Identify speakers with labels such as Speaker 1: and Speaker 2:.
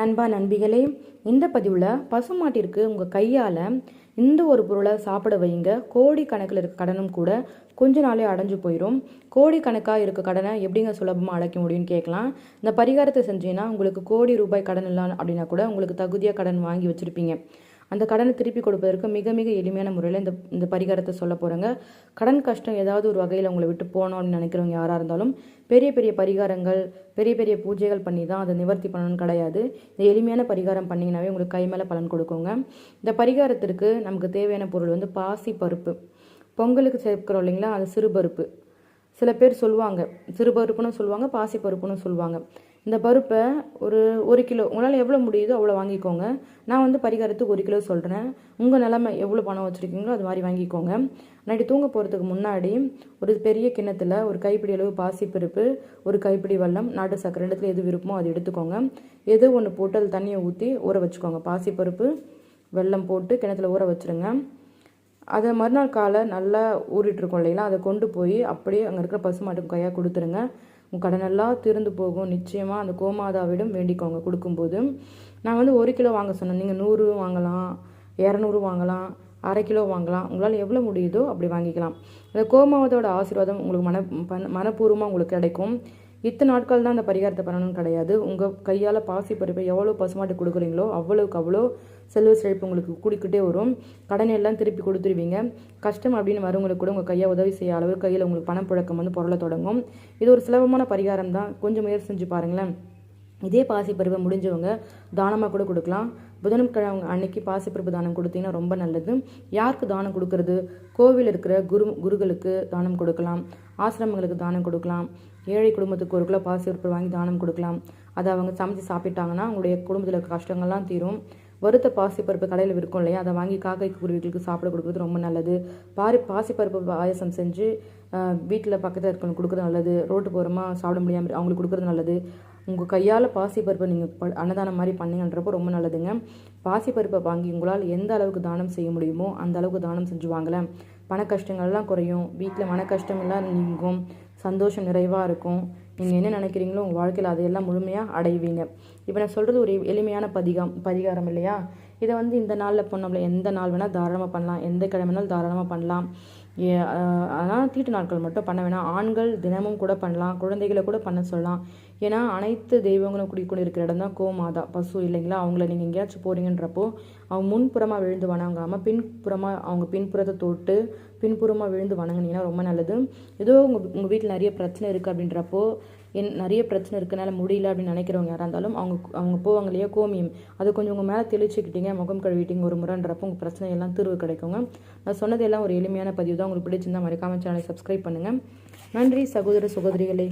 Speaker 1: நண்பா நண்பிகளே இந்த பதிவில் பசுமாட்டிற்கு உங்கள் கையால் இந்த ஒரு பொருளை சாப்பிட வைங்க. கோடி கணக்கில் இருக்க கடனும் கூட கொஞ்ச நாளே அடைஞ்சு போயிடும் கோடி கணக்காக இருக்க கடனை எப்படிங்க சுலபமாக அடைக்க முடியும்னு கேட்கலாம். இந்த பரிகாரத்தை செஞ்சீங்கன்னா உங்களுக்கு கோடி ரூபாய் கடன் இல்லை அப்படின்னா கூட உங்களுக்கு தகுதியாக கடன் வாங்கி வச்சுருப்பீங்க. அந்த கடனை திருப்பி கொடுப்பதற்கு மிக மிக எளிமையான முறையில் இந்த இந்த பரிகாரத்தை சொல்ல போகிறேங்க கடன் கஷ்டம் ஏதாவது ஒரு வகையில் உங்களை விட்டு போகணும் அப்படின்னு நினைக்கிறவங்க யாராக இருந்தாலும் பெரிய பெரிய பரிகாரங்கள் பெரிய பெரிய பூஜைகள் பண்ணி தான் அதை நிவர்த்தி பண்ணணும்னு கிடையாது. இந்த எளிமையான பரிகாரம் பண்ணிங்கனாவே உங்களுக்கு கை மேலே பலன் கொடுக்குங்க. இந்த பரிகாரத்திற்கு நமக்கு தேவையான பொருள் வந்து பாசி பருப்பு. பொங்கலுக்கு சேர்க்குறோம் இல்லைங்களா? அது சிறுபருப்பு. சில பேர் சொல்லுவாங்க சிறுபருப்புன்னு சொல்லுவாங்க பாசி பருப்புன்னு சொல்லுவாங்க. இந்த பருப்பை ஒரு ஒரு கிலோ உங்களால் எவ்வளோ முடியுதோ அவ்வளோ வாங்கிக்கோங்க. நான் வந்து பரிகாரத்துக்கு ஒரு கிலோ சொல்கிறேன் உங்கள் நிலமை எவ்வளோ பணம் வச்சுருக்கீங்களோ அது மாதிரி வாங்கிக்கோங்க. நைட்டு தூங்க போகிறதுக்கு முன்னாடி ஒரு பெரிய கிண்ணத்தில் ஒரு கைப்பிடி அளவு பாசிப்பருப்பு ஒரு கைப்பிடி வெல்லம் நாட்டு சக்கரை இடத்துல எது விருப்பமோ அது எடுத்துக்கோங்க. எது ஒன்று போட்டு அது தண்ணியை ஊற்றி ஊற வச்சுக்கோங்க. பாசிப்பருப்பு வெல்லம் போட்டு கிணத்துல ஊற வச்சுருங்க. அதை மறுநாள் காலை நல்லா ஊறிட்டுருக்கோம் இல்லைங்களா? அதை கொண்டு போய் அப்படியே அங்கே இருக்கிற பசுமாட்டுக்கு கையாக கொடுத்துருங்க. உன் கடனெல்லாம் திறந்து போகும். நிச்சயமாக அந்த கோமாதாவிடம் வேண்டிக்கோங்க கொடுக்கும்போது. நான் வந்து ஒரு கிலோ வாங்க சொன்னேன். நீங்கள் நூறு வாங்கலாம் இரநூறு வாங்கலாம் அரை கிலோ வாங்கலாம். உங்களால் எவ்வளோ முடியுதோ அப்படி வாங்கிக்கலாம். அந்த கோமாவதோட ஆசீர்வாதம் உங்களுக்கு மன மனப்பூர்வமாக உங்களுக்கு கிடைக்கும். இத்தனை நாட்கள் தான் அந்த பரிகாரத்தை பண்ணணும்னு கிடையாது. உங்கள் கையால் பாசி பருப்பை எவ்வளோ பசுமாட்டு கொடுக்குறீங்களோ அவ்வளோக்கு அவ்வளோ செல்வ செழிப்பு உங்களுக்கு குடிக்கிட்டே வரும். கடனை எல்லாம் திருப்பி கொடுத்துருவீங்க. கஷ்டம் அப்படின்னு வரவங்களுக்கு கூட உங்கள் கையை உதவி செய்ய அளவு கையில் உங்களுக்கு பணம் புழக்கம் வந்து பொருளை தொடங்கும். இது ஒரு சுலபமான பரிகாரம் தான். கொஞ்சம் முயற்சி செஞ்சு பாருங்களேன். இதே பாசிப்பருவை முடிஞ்சவங்க தானமாக கூட கொடுக்கலாம். புதன்கிழமை அன்னைக்கு பாசிப்பருப்பு தானம் கொடுத்தீங்கன்னா ரொம்ப நல்லது. யாருக்கு தானம் கொடுக்கறது? கோவில் இருக்கிற குரு குருகளுக்கு தானம் கொடுக்கலாம். ஆசிரமங்களுக்கு தானம் கொடுக்கலாம். ஏழை குடும்பத்துக்கு ஒரு கிலோ பாசிப்பருப்பு வாங்கி தானம் கொடுக்கலாம். அதை அவங்க சமைச்சு சாப்பிட்டாங்கன்னா அவங்களுடைய குடும்பத்தில் இருக்க கஷ்டங்கள்லாம் தீரும். வறுத்த பாசிப்பருப்பு கடையில் விற்கும் இல்லையா? அதை வாங்கி காக்கை குருவிகளுக்கு சாப்பிட கொடுக்குறது ரொம்ப நல்லது. பாரி பாசிப்பருப்பு பாயசம் செஞ்சு வீட்டில் பக்கத்தில் இருக்கவங்க கொடுக்குறது நல்லது. ரோட்டு போகிறோமா சாப்பிட முடியாமல் அவங்களுக்கு கொடுக்குறது நல்லது. உங்கள் கையால் பாசிப்பருப்பை நீங்கள் ப அன்னதானம் மாதிரி பண்ணீங்கன்றப்போ ரொம்ப நல்லதுங்க. பாசிப்பருப்பை வாங்கி உங்களால் எந்த அளவுக்கு தானம் செய்ய முடியுமோ அந்த அளவுக்கு தானம் செஞ்சு வாங்கலாம் பண கஷ்டங்கள்லாம் குறையும். வீட்டில் மன கஷ்டங்கள்லாம் நீங்கும். சந்தோஷம் நிறைவாக இருக்கும். நீங்கள் என்ன நினைக்கிறீங்களோ உங்கள் வாழ்க்கையில் அதையெல்லாம் முழுமையாக அடைவீங்க. இப்போ நான் சொல்கிறது ஒரு எளிமையான பதிகம் பரிகாரம் இல்லையா? இதை வந்து இந்த நாளில் பண்ணோம்ல எந்த நாள் வேணால் தாராளமாக பண்ணலாம். எந்த கிழமைனாலும் தாராளமாக பண்ணலாம். ஆனால் தீட்டு நாட்கள் மட்டும் பண்ண வேணாம். ஆண்கள் தினமும் கூட பண்ணலாம். குழந்தைகளை கூட பண்ண சொல்லலாம். ஏன்னா அனைத்து தெய்வங்களும் குடிக்கொண்டு இருக்கிற இடம் தான் கோமாதா. பசு இல்லைங்களா? அவங்கள நீங்கள் எங்கேயாச்சும் போகிறீங்கன்றப்போ அவங்க முன்புறமாக விழுந்து வணங்காமல் பின்புறமாக அவங்க பின்புறத்தை தொட்டு பின்புறமாக விழுந்து வணங்கினீங்கன்னா ரொம்ப நல்லது. ஏதோ உங்கள் உங்கள் வீட்டில் நிறைய பிரச்சனை இருக்குது அப்படின்றப்போ என் நிறைய பிரச்சனை இருக்கனால முடியல அப்படின்னு நினைக்கிறவங்க யாராக இருந்தாலும் அவங்க அவங்க போவாங்க இல்லையா? கோமியம். அதை கொஞ்சம் உங்கள் மேலே தெளிச்சுக்கிட்டீங்க முகம் கழுவிட்டீங்க ஒரு முறைன்றப்போ உங்கள் பிரச்சனை எல்லாம் தீர்வு கிடைக்குங்க. நான் சொன்னதெல்லாம் ஒரு எளிமையான பதிவு தான் உங்களுக்கு பிடிச்சிருந்தா மறக்காமல் சேனலை சப்ஸ்கிரைப் பண்ணுங்கள் நன்றி சகோதர சகோதரிகளே.